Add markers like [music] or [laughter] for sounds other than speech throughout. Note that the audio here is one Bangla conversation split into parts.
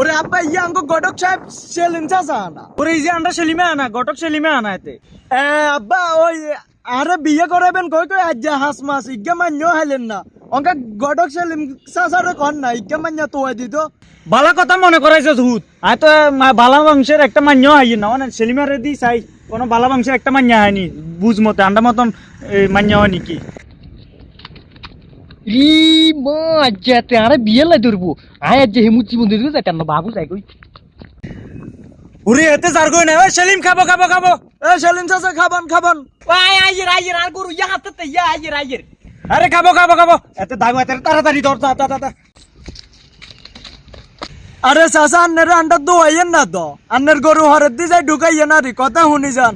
ওরে আব্বা ইয়া আঙ্গ গডক সাহেব সেলিম চাচা আনা। ওরে যে আন্ডা সেলিমে আনা গটক সেলিমে আনা এতে। এ আব্বা, ওই আরে বিয়ে করাবেন কই কই, আজ হাঁস মাস ইজ্ঞা মান্য হাইলেন না। অঙ্কা গডক সেলিম চাচারে কন না ইজ্ঞা মান্য তো দিত। বালা কথা মনে করাইছে হুত আয় তো বালা বংশের একটা মান্য হাই না। মানে সেলিমারে দি চাই, কোনো বালা বংশের একটা মান্য হয়নি বুঝ মতে, আন্ডা মতন মান্য হয় নাকি ই মা আজ্জাতে আরে বিয়ে লাই ধরবো। আয় আজ্জা হেমুচি মন্দির যাই কেন বাবু যাই কই। ওরে এতে যার গই না ওই সেলিম খাব খাব খাব। এ সেলিম চাচা খাবান খাবান। আয় আইয়ের আইয়ের আর গরু ইয়া হাতে ইয়া আইয়ের আইয়ের আরে খাব খাব খাব। এতে দাগো এতে তাড়াতাড়ি ধর তা তা তা, তা আরে চাচা আন্নের আন্ডা দোয়াইয়েন না তো আন্নের গরু হরের দি যাই কথা শুনি যান।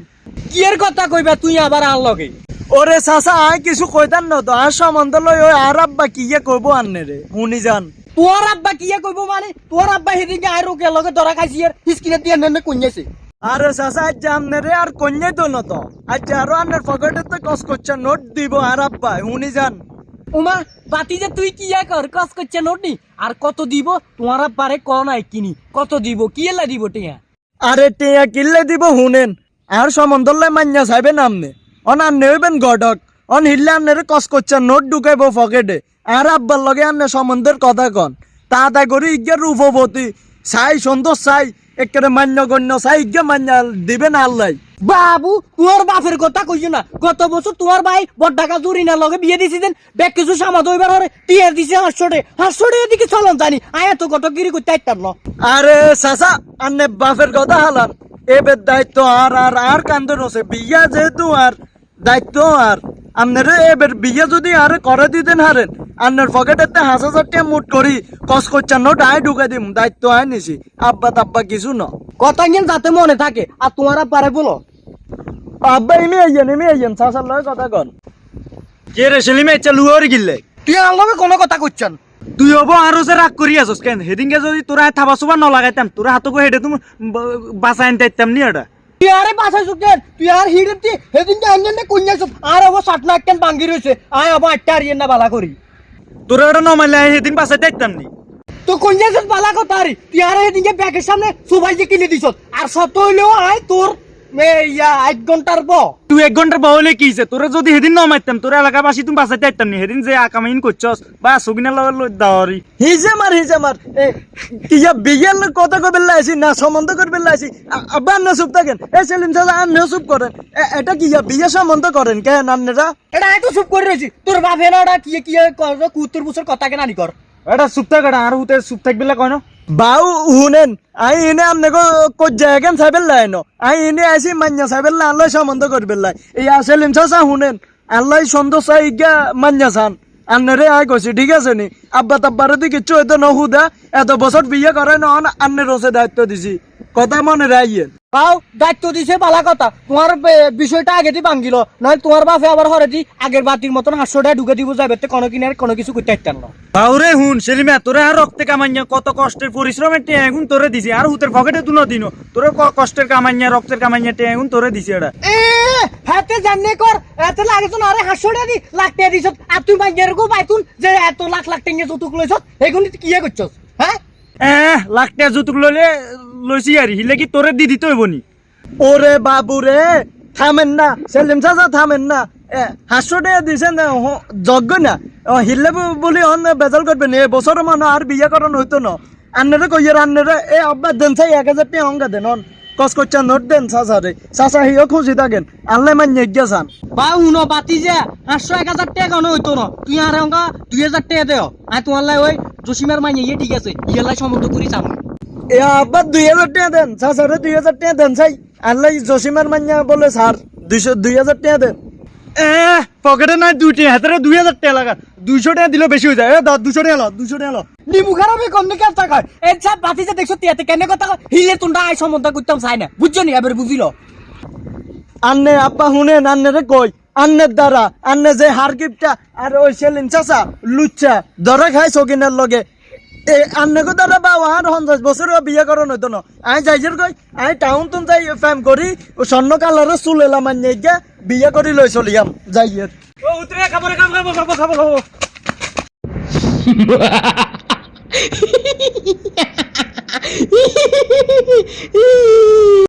কি এর কথা কইবা তুই আবার আর লগে ওরে চাচা আয় কিছু কইতান না তো। আর সম্বন্ধ লই ওই আর আব্বা কি ইয়ে কইবো আন্নে রে শুনি যান। তোর আব্বা কিয়া কইব মানে? তোর আব্বা সেদিকে আর ওকে লগে ধরা খাইছি আর হিসকিনে দিয়ে নেনে কইয়াছে আরে চাচা আজ আমনে রে আর কন্যাই তো না তো। আজ আরও আন্নের পকেটে তো কস করছে নোট দিব আর আব্বা শুনি যান। উমা বাতি যে তুই কিয়া কর কস করছে নি? আর কত দিব? তোমার আব্বারে ক নাই কিনি। কত দিব? কি এলা দিব টিয়া? আরে টিয়া কিল্লে দিব শুনেন। আর সম্বন্ধ লই মান্যা চাইবে নামনে অন আন্নে হইবেন গডক। অন হিল্লে আন্নের কস করছে নোট ঢুকাইব পকেটে। আর আব্বার লগে আন্নে সম্বন্ধের কথা কন। তাড়া করি ইজ্ঞা রূপবতী। চাই সন্তোষ চাই একেবারে মান্য গণ্য চাই ইজ্ঞা মান্যা দিবেন আল্লাহ বাবু তোমার বাপের কথা কইছো না। গত বছর তোমার ভাই বড্ডাকা জুরিনার লগে বিয়ে দিছিলেন বেগ কিছু সামাদ হইবার হরে টিয়ার দিছে হাঁসশোটে। হাঁসশোটে এদিকে চলন জানি। আয় এত কত গিরি করতে আইতাম না আরে চাচা আন্নে বাপের কথা হালান। এবার দায়িত্ব আর আর আর কান্দন আছে বিয়া যেহেতু আর দায়িত্ব আর। আপনার এবার বিয়া যদি আর করে দিতেন হারেন আপনার পকেটেতে হাজার হাজার টাকা মুট করি কস করছেন নোট আয় ঢুকে দিম দায়িত্ব আয় নিছি। আব্বা তাব্বা কিছু ন। কথা গেন যাতে মনে থাকে আর তোমার আব্বারে বলো। আব্বা এমনি আইয়েন এমনি আইয়েন চাচার লয় কথা কন। কে রে সেলিমে ইচ্ছা লুয়ারি গিললে তুই লগে কোনো কথা কইছন তুই হব আরও যে রাগ করি আছস কেন? সেদিনকে যদি তোরা থাবা সুবা ন লাগাইতাম তোরা হাতকো হেডে তুমি বাঁচাই আনতে নি এটা তুই আরে বাসায় সুকেন তুই আর হিড়ে তুই সেদিন যে আনজনে কইয়াছ আর অব সাতনা কেন ভাঙ্গি রয়েছে আয় অব আটটা হারিয়ে না বালা করি। তোর এটা নমাইলে সেদিন বাসা দেখতাম নি। তো কইয়াছ বালা কথা আরে তুই আর সেদিন ব্যাগের সামনে সবাই যে কিনে দিছ আর সত হইলেও আয় তোর। মে ইয়া এক ঘণ্টার ব তুই এক ঘণ্টার বহলে কি তোরা যদি তোরা এলাকাবাসী তুমি বাঁচাইতে নি? সেদিন যে আকামাইন করছস বা লগে দাওয়ারি হিজে মার হিজে মার কথা কবে লাইছি না সম্বন্ধ করবে লাইছি আব্বা চুপ থাকেন। এ সেলিম চুপ করেন এটা কিয়া বিয়ে সম্বন্ধ করেন কেন আন্নেরা এটা এত চুপ করে রয়েছি তোর বাপে না ওটা কি কি কর কুত্তর বুসর কথা কেন আনি কর এটা চুপ থাক এটা আর হুতে চুপ থাকবিলে কয় না? বাউ শুনেন আই এনে আপনি কো জায়গান সাইবেল লাই ন। আই এনে আইসি মান্যা সাইবেল লাই আল্লাহ সম্বন্ধ করবে লাই এই আসেলিম চা শুনেন আল্লাহ সন্তোষ চাই ইগা মান্যা চান আন্নারে আই কইছি, ঠিক আছে নি? আব্বা তাব্বারে কিচ্ছু হইতো নহুদা এত বছর বিয়ে করে ন আন্নের রসে দায়িত্ব দিছি। কথা মনে রাইয়েন। পাও দায়িত্ব দিছে বালা কথা। তোমার বিষয়টা আগে দিয়ে ভাঙ্গিল নয় তোমার বাপে আবার হরে দি আগের বাতির মতন হাস্যটা ঢুকে দিব যাবে তো কোনো কিনার কোনো কিছু করতে পারতাম না। বাউরে হুন সেলিমা তোরে আর রক্তে কামাইয়া কত কষ্টের পরিশ্রমের টেয়া এখন তোরে দিছি আর হুতের পকেটে তুনো দিনো তোরে কষ্টের কামাইয়া রক্তের কামাইয়া টেয়া এখন তোরে দিছি এটা এ হাতে জাননে কর এত লাগে তো আরে হাস্যটা দি টাকা দিছ আর তুই বাইকের গো পাইতুন যে এত লাখ লাখ টাকা যৌতুক লইছ তুই কিয়ে করছস হ্যাঁ? লাখ টাকা যৌতুক লইলে লইছি আর হিলে কি তোরে দি দিতে হইব নি ওরে বাবু রে থামেন না সেলিম চাচা থামেন না। এ হাসুটে দিছেন হ- যজ্ঞ না? বু- বলি অন বেজাল করবেন এ বছর মানে আর বিয়ে করান হইতো না? আন্নারে কইয়ের আন্নারে এ আব্বা দেন চাই এক হাজার টাকা অঙ্কা দেন অন। কস করছেন নোট দেন চাচারে চাচা হিও খুশি থাকেন। আনলে মান্য গেছান বা উনো বাতি যে পাঁচশো এক হাজার টাকা কোনো হইতো না? তুই আর অঙ্কা দুই হাজার টাকা দেও আর তোমার লাই ওই জসিমের মাইনে ইয়ে ঠিক আছে। ইয়ে লাই সম্বন্ধ করি চাম এ আব্বা দুই হাজার টাকা দেন। চাচারে দুই হাজার টাকা দেন চাই। আনলে জসিমার মান্য বলে স্যার দুইশো দুই হাজার টাকা দেন। এ পকেটে নাই দুইটি হাতের দুই হাজার টাকা লাগা। দুইশো টাকা দিলে বেশি হয়ে যায়। এ দাও দুশো টাকা লো দুশো টাকা লো। নিমু খারাপে কম দিকে কয় এই সব বাতি যে দেখছ তিয়াতে কেন কথা হিলে তুন্ডা আই সম্বন্ধ করতাম চাই না। বুঝছ নি? এবার বুঝিল। আন্নে আব্বা শুনেন আন্নে কই? আন্নের দ্বারা আন্নে যে হার গিফটটা আর ওই সেলিন চাচা লুচ্চা ধরে খাই সকিনের লগে। আন্নাকে দাদা বাবা আর পঞ্চাশ বছর বিয়া করো নয় না আই যাইছেন কই আই টাউন তুন যাই ফ্যাম করি স্বর্ণ কালারের চুল এলাম গিয়া বিয়ে করি লই চলিয়াম যাই ও উতরে খাবরে কাম খাব খাব খাব খাব। [laughs]